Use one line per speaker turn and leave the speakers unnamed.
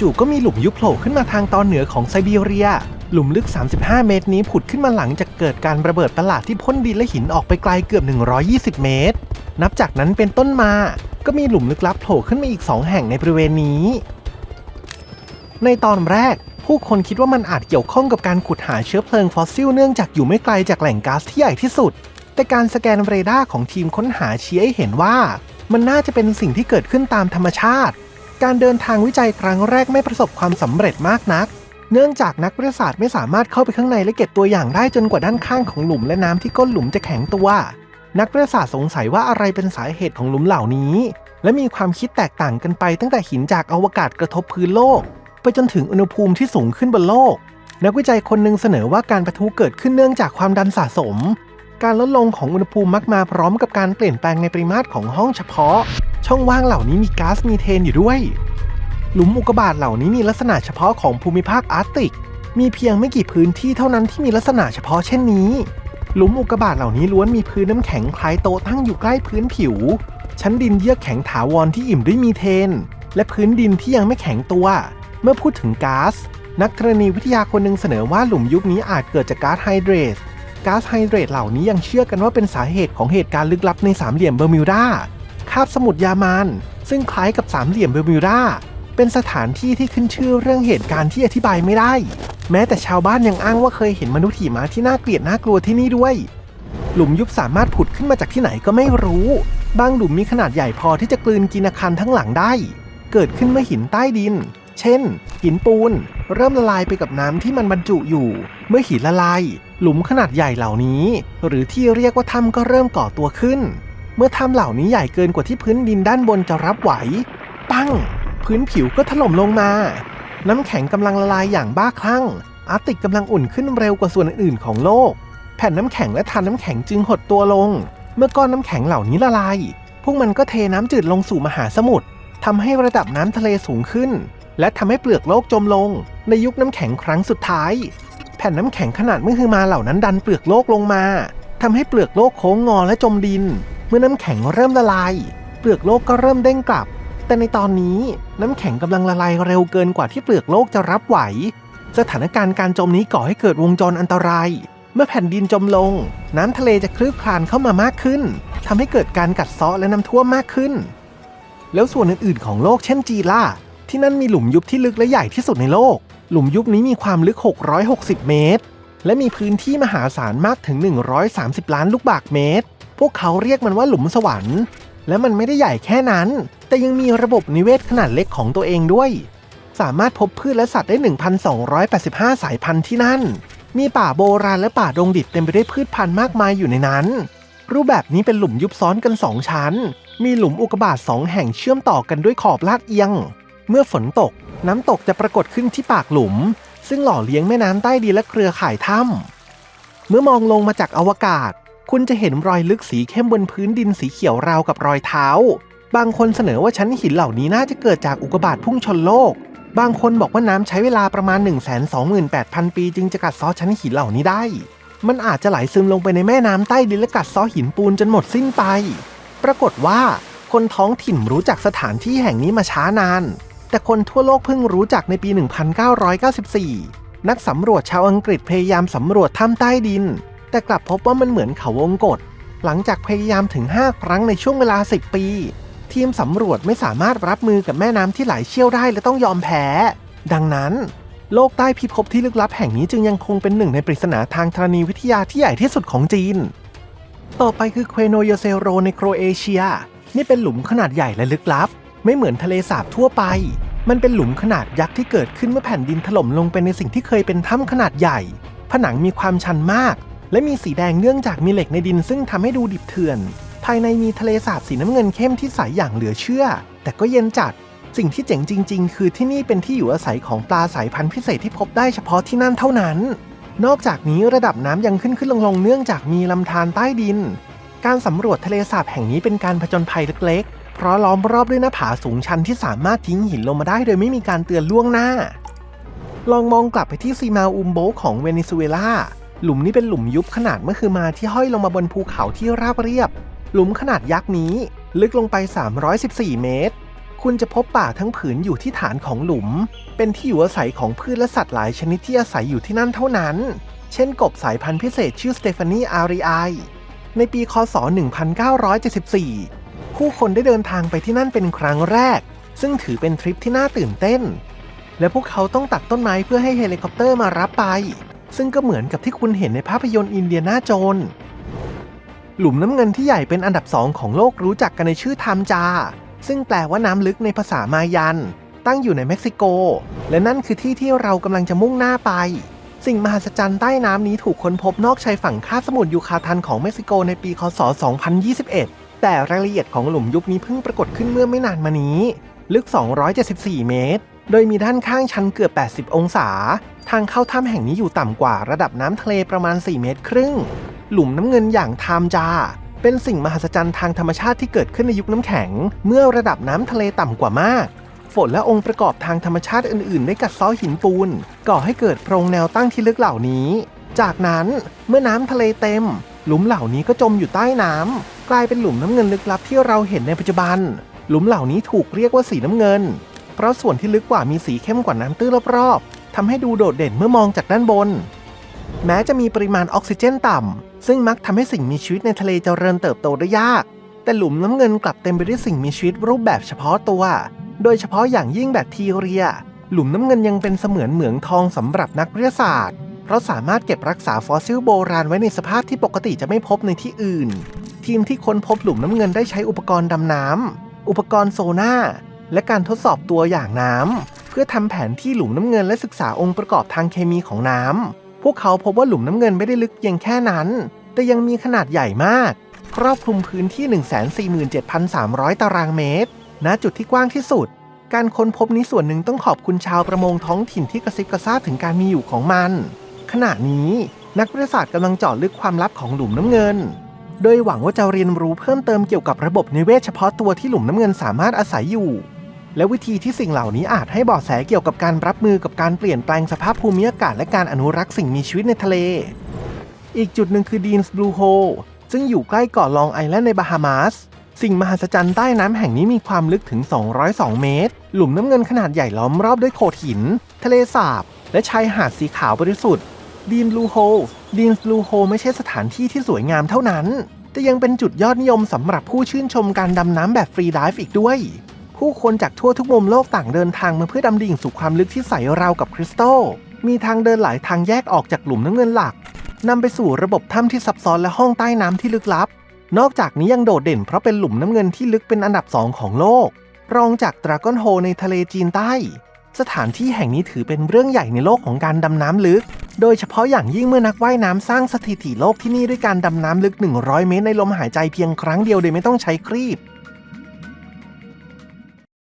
จู่ๆก็มีหลุมยุบโผล่ขึ้นมาทางตอนเหนือของไซบีเรีย หลุมลึก 35 เมตรนี้ผุดขึ้นมาหลังจากเกิดการระเบิดประหลาดที่พ่นดินและหินออกไปไกลเกือบ 120 เมตร นับจากนั้นเป็นต้นมา ก็มีหลุมลึกลับโผล่ขึ้นมาอีก 2 แห่งในบริเวณนี้ ในตอนแรก ผู้คนคิดว่ามันอาจเกี่ยวข้องกับการขุดหาเชื้อเพลิงฟอสซิลเนื่องจากอยู่ไม่ไกลจากแหล่งก๊าซที่ใหญ่ที่สุด แต่การสแกนเรดาร์ของทีมค้นหาชี้ให้เห็นว่า มันน่าจะเป็นสิ่งที่เกิดขึ้นตามธรรมชาติ การเดินทางวิจัยครั้งแรกไม่ประสบความสำเร็จมากนัก เนื่องจากนักวิทยาศาสตร์ไม่สามารถเข้าไปข้างในและเก็บตัวอย่างได้จนกว่าด้านข้างของหลุมและน้ำที่ก้นหลุมจะแข็งตัว นักวิทยาศาสตร์สงสัยว่าอะไรเป็นสาเหตุของหลุมเหล่านี้ และมีความคิดแตกต่างกันไปตั้งแต่หินจากอวกาศกระทบพื้นโลก ไปจนถึงอุณหภูมิที่สูงขึ้นบนโลก นักวิจัยคนหนึ่งเสนอว่าการประทุเกิดขึ้นเนื่องจากความดันสะสม การลดลงของอุณหภูมิมักมาพร้อมกับการเปลี่ยนแปลงในปริมาตรของห้องเฉพาะ ช่องว่างเหล่านี้มีก๊าซมีเทนอยู่ด้วย หลุมอุกกาบาตเหล่านี้มีลักษณะเฉพาะของภูมิภาคอาร์กติก มีเพียงไม่กี่พื้นที่เท่านั้นที่มีลักษณะเฉพาะเช่นนี้ หลุมอุกกาบาตเหล่านี้ล้วนมีพื้นน้ำแข็งคล้ายโตตั้งอยู่ใกล้พื้นผิว ชั้นดินเยือกแข็งถาวรที่อิ่มด้วยมีเทน และพื้นดินที่ยังไม่แข็งตัว เมื่อพูดถึงก๊าซนักธรณีวิทยาคนหนึ่งเสนอว่าหลุมยุคนี้อาจเกิดจากก๊าซไฮเดรตก๊าซไฮเดรตเหล่านี้ยังเชื่อกันว่าเป็นสาเหตุของเหตุการณ์ลึกลับในสามเหลี่ยมเบอร์มิวดา คาบสมุทรยามานซึ่งคล้ายกับสามเหลี่ยมเบอร์มิวดาเป็นสถานที่ที่ขึ้นชื่อเรื่องเหตุการณ์ที่อธิบายไม่ได้ แม้แต่ชาวบ้านยังอ้างว่าเคยเห็นมนุษย์ขี่ม้าที่น่าเกลียดน่ากลัวที่นี่ด้วย หลุมยุบสามารถผุดขึ้นมาจากที่ไหนก็ไม่รู้ บางหลุมมีขนาดใหญ่พอที่จะกลืนกินอาคารทั้งหลังได้ เกิดขึ้นเมื่อหินใต้ดิน เช่น หินปูน เริ่มละลายไปกับน้ำที่มันบรรจุอยู่ เมื่อหินละลาย หลุมขนาดใหญ่เหล่านี้ หรือที่เรียกว่าถ้ำก็เริ่มก่อตัวขึ้น เมื่อถ้ำเหล่านี้ใหญ่เกินกว่าที่พื้นดินด้านบนจะรับไหว ปั้ง พื้นผิวก็ถล่มลงมา น้ำแข็งกำลังละลายอย่างบ้าคลั่ง อาร์ติกกำลังอุ่นขึ้นเร็วกว่าส่วนอื่นๆของโลก แผ่นน้ำแข็งและทานน้ำแข็งจึงหดตัวลง เมื่อก้อนน้ำแข็งเหล่านี้ละลาย พวกมันก็เทน้ำจืดลงสู่มหาสมุทรทำให้ระดับน้ำทะเลสูงขึ้น และทำให้เปลือกโลกจมลง ในยุคน้ำแข็งครั้งสุดท้าย แผ่นน้ำแข็งขนาดมือคือมาเหล่านั้นดันเปลือกโลกลงมาทำให้เปลือกโลกโค้งงอและจมดิน เมื่อน้ำแข็งเริ่มละลาย เปลือกโลกก็เริ่มเด้งกลับ แต่ในตอนนี้น้ำแข็งกำลังละลายเร็วเกินกว่าที่เปลือกโลกจะรับไหว สถานการณ์การจมนี้ก่อให้เกิดวงจรอันตราย เมื่อแผ่นดินจมลง น้ำทะเลจะคลืบคลานเข้ามามากขึ้นทำให้เกิดการกัดเซาะและน้ำท่วมมากขึ้น แล้วส่วนอื่นๆ ของโลกเช่นจีล่ะที่นั่นมีหลุมยุบที่ลึกและใหญ่ที่สุดในโลก หลุมยุบนี้มีความลึก 660 เมตร และมีพื้นที่มหาศาลมากถึง 130 ล้านลูกบาศก์เมตร พวกเขาเรียกมันว่าหลุมสวรรค์ และมันไม่ได้ใหญ่แค่นั้น แต่ยังมีระบบนิเวศขนาดเล็กของตัวเองด้วย สามารถพบพืชและสัตว์ได้ 1,285 สายพันธุ์ที่นั่น มีป่าโบราณและป่าดงดิบเต็มไปด้วยพืชพันธุ์มากมายอยู่ในนั้น รูปแบบนี้เป็นหลุมยุบซ้อนกัน 2 ชั้น มีหลุมอุกกาบาตสองแห่งเชื่อมต่อกันด้วยขอบลาดเอียง เมื่อฝนตก น้ำตกจะปรากฏขึ้นที่ปากหลุม ซึ่งหล่อเลี้ยงแม่น้ำใต้ดินและเครือข่ายถ้ำเมื่อมองลงมาจากอวกาศ คุณจะเห็นรอยลึกสีเข้มบนพื้นดินสีเขียวราวกับรอยเท้า บางคนเสนอว่าชั้นหินเหล่านี้น่าจะเกิดจากอุกกาบาตพุ่งชนโลก บางคนบอกว่าน้ำใช้เวลาประมาณ 128,000 ปี จึงจะกัดเซาะชั้นหินเหล่านี้ได้ มันอาจจะไหลซึมลงไปในแม่น้ำใต้ดินและกัดเซาะหินปูนจนหมดสิ้นไป ปรากฏว่า คนท้องถิ่นรู้จักสถานที่แห่งนี้มาช้านาน แต่คนทั่วโลกเพิ่งรู้จักในปี 1994 นักสำรวจชาวอังกฤษพยายามสำรวจถ้ำใต้ดิน แต่กลับพบว่ามันเหมือนเขาวงกฏหลังจากพยายามถึง 5 ครั้งในช่วงเวลา 10 ปี ทีมสำรวจไม่สามารถรับมือกับแม่น้ำที่ไหลเชี่ยวได้และต้องยอมแพ้ ดังนั้น โลกใต้พิภพที่ลึกลับแห่งนี้จึงยังคงเป็นหนึ่งในปริศนาทางธรณีวิทยาที่ใหญ่ที่สุดของจีน ต่อไปคือเควโนโยเซโรในโครเอเชีย นี่เป็นหลุมขนาดใหญ่และลึกลับ ไม่เหมือนทะเลสาบทั่วไป มันเป็นหลุมขนาดยักษ์ที่เกิดขึ้นเมื่อแผ่นดินถล่มลงไปในสิ่งที่เคยเป็นถ้ำขนาดใหญ่ ผนังมีความชันมาก และมีสีแดงเนื่องจากมีเหล็กในดินซึ่งทำให้ดูดิบเถื่อน ภายในมีทะเลสาบสีน้ำเงินเข้มที่ใสอย่างเหลือเชื่อ แต่ก็เย็นจัด สิ่งที่เจ๋งจริง ๆ คือที่นี่เป็นที่อยู่อาศัยของปลาสายพันธุ์พิเศษที่พบได้เฉพาะที่นั่นเท่านั้น นอกจากนี้ระดับน้ำยังขึ้นขึ้นลงลงเนื่องจากมีลำธารใต้ดิน การสำรวจทะเลสาบแห่งนี้เป็นการผจญภัยเล็กๆ เพราะล้อมรอบด้วยหน้าผาสูงชันที่สามารถทิ้งหินลงมาได้โดยไม่มีการเตือนล่วงหน้า ลองมองกลับไปที่ซีมาอุมโบของเวเนซุเอลา หลุมนี้เป็นหลุมยุบขนาดเมื่อคือมาที่ห้อยลงมาบนภูเขาที่ราบเรียบ หลุมขนาดยักษ์นี้ ลึกลงไป 314 เมตร คุณจะพบป่าทั้งผืนอยู่ที่ฐานของหลุม เป็นที่อยู่อาศัยของพืชและสัตว์หลายชนิดที่อาศัยอยู่ที่นั่นเท่านั้น เช่นกบสายพันธุ์พิเศษชื่อสเตฟานีอารีไอในปีคศ 1974 ผู้คนได้เดินทางไปที่นั่นเป็นครั้งแรก ซึ่งถือเป็นทริปที่น่าตื่นเต้น และพวกเขาต้องตัดต้นไม้เพื่อให้เฮลิคอปเตอร์มารับไป ซึ่งก็เหมือนกับที่คุณเห็นในภาพยนตร์อินเดียนาโจน หลุมน้ำเงินที่ใหญ่เป็นอันดับสองของโลกรู้จักกันในชื่อทามจา ซึ่งแปลว่าน้ำลึกในภาษามายัน ตั้งอยู่ในเม็กซิโก และนั่นคือที่ที่เรากำลังจะมุ่งหน้าไป สิ่งมหัศจรรย์ใต้น้ำนี้ถูกค้นพบนอกชายฝั่งคาบสมุทรยูคาทันของเม็กซิโกในปี คศ 2021 แต่รายละเอียดของหลุมยุคนี้เพิ่งปรากฏขึ้นเมื่อไม่นานมานี้ ลึก 274 เมตร โดยมีด้านข้างชันเกือบ 80 องศา ทางเข้าถ้ำแห่งนี้อยู่ต่ำกว่าระดับน้ำทะเลประมาณ 4 เมตรครึ่ง หลุมน้ำเงินอย่างไทามจา เป็นสิ่งมหัศจรรย์ทางธรรมชาติที่เกิดขึ้นในยุคน้ำแข็ง เมื่อระดับน้ำทะเลต่ำกว่ามาก ฝนและองค์ประกอบทางธรรมชาติอื่นๆ ได้กัดเซ้อหินปูน ก่อให้เกิดโพรงแนวตั้งที่ลึกเหล่านี้ จากนั้นเมื่อน้ำทะเลเต็ม หลุมเหล่านี้ก็จมอยู่ใต้น้ำกลายเป็นหลุมน้ำเงินลึกลับที่เราเห็นในปัจจุบัน หลุมเหล่านี้ถูกเรียกว่าสีน้ำเงิน เพราะส่วนที่ลึกกว่ามีสีเข้มกว่าน้ำตื้นรอบๆทำให้ดูโดดเด่นเมื่อมองจากด้านบน แม้จะมีปริมาณออกซิเจนต่ำ ซึ่งมักทำให้สิ่งมีชีวิตในทะเลเจริญเติบโตได้ยาก แต่หลุมน้ำเงินกลับเต็มไปด้วยสิ่งมีชีวิตรูปแบบเฉพาะตัว โดยเฉพาะอย่างยิ่งแบคทีเรีย หลุมน้ำเงินยังเป็นเสมือนเหมืองทองสำหรับนักวิทยาศาสตร์ เพราะสามารถเก็บรักษาฟอสซิลโบราณไว้ในสภาพที่ปกติจะไม่พบในที่อื่น ทีมที่ค้นพบหลุมน้ำเงินได้ใช้อุปกรณ์ดำน้ำอุปกรณ์โซน่า และการทดสอบตัวอย่างน้ำเพื่อทำแผนที่หลุมน้ำเงินและศึกษาองค์ประกอบทางเคมีของน้ำพวกเขาพบว่าหลุมน้ำเงินไม่ได้ลึกเพียงแค่นั้น แต่ยังมีขนาดใหญ่มาก ครอบคลุมพื้นที่ 147,300 ตารางเมตร ณ จุดที่กว้างที่สุด การค้นพบนี้ส่วนหนึ่งต้องขอบคุณชาวประมงท้องถิ่นที่กระซิบกระซาบถึงการมีอยู่ของมัน ขณะนี้นักวิทยาศาสตร์กำลังเจาะลึกความลับของหลุมน้ำเงิน โดยหวังว่าจะเรียนรู้เพิ่มเติมเกี่ยวกับระบบนิเวศเฉพาะตัวที่หลุมน้ำเงินสามารถอาศัยอยู่ และวิธีที่สิ่งเหล่านี้อาจให้เบาะแสเกี่ยวกับการรับมือกับการเปลี่ยนแปลงสภาพภูมิอากาศและการอนุรักษ์สิ่งมีชีวิตในทะเล อีกจุดหนึ่งคือดีนส์บลูโฮซึ่งอยู่ใกล้เกาะลองไอแลนด์ในบาฮามาส สิ่งมหัศจรรย์ใต้น้ำแห่งนี้มีความลึกถึง 202 เมตร หลุมน้ำเงินขนาดใหญ่ล้อมรอบด้วยโขดหิน ทะเลสาบ และชายหาดสีขาวบริสุทธิ์ดีนบลูโฮดีนบลูโฮไม่ใช่สถานที่ที่สวยงามเท่านั้น แต่ยังเป็นจุดยอดนิยมสำหรับผู้ชื่นชมการดำน้ำแบบฟรีไดิฟอีกด้วย ผู้คนจากทั่วทุกมุมโลกต่างเดินทางมาเพื่อดำดิ่งสู่ความลึกที่ใสราวกับคริสตัล มีทางเดินหลายทางแยกออกจากหลุมน้ำเงินหลักนำไปสู่ระบบถ้ำที่ซับซ้อนและห้องใต้น้ำที่ลึกลับ นอกจากนี้ยังโดดเด่นเพราะเป็นหลุมน้ำเงินที่ลึกเป็นอันดับสองของโลก รองจากดราก้อนโฮในทะเลจีนใต้ สถานที่แห่งนี้ถือเป็นเรื่องใหญ่ในโลกของการดำน้ำลึก โดยเฉพาะอย่างยิ่งเมื่อนักว่ายน้ำสร้างสถิติโลกที่นี่ด้วยการดำน้ำลึก 100 เมตรในลมหายใจเพียงครั้งเดียวโดยไม่ต้องใช้ครีบ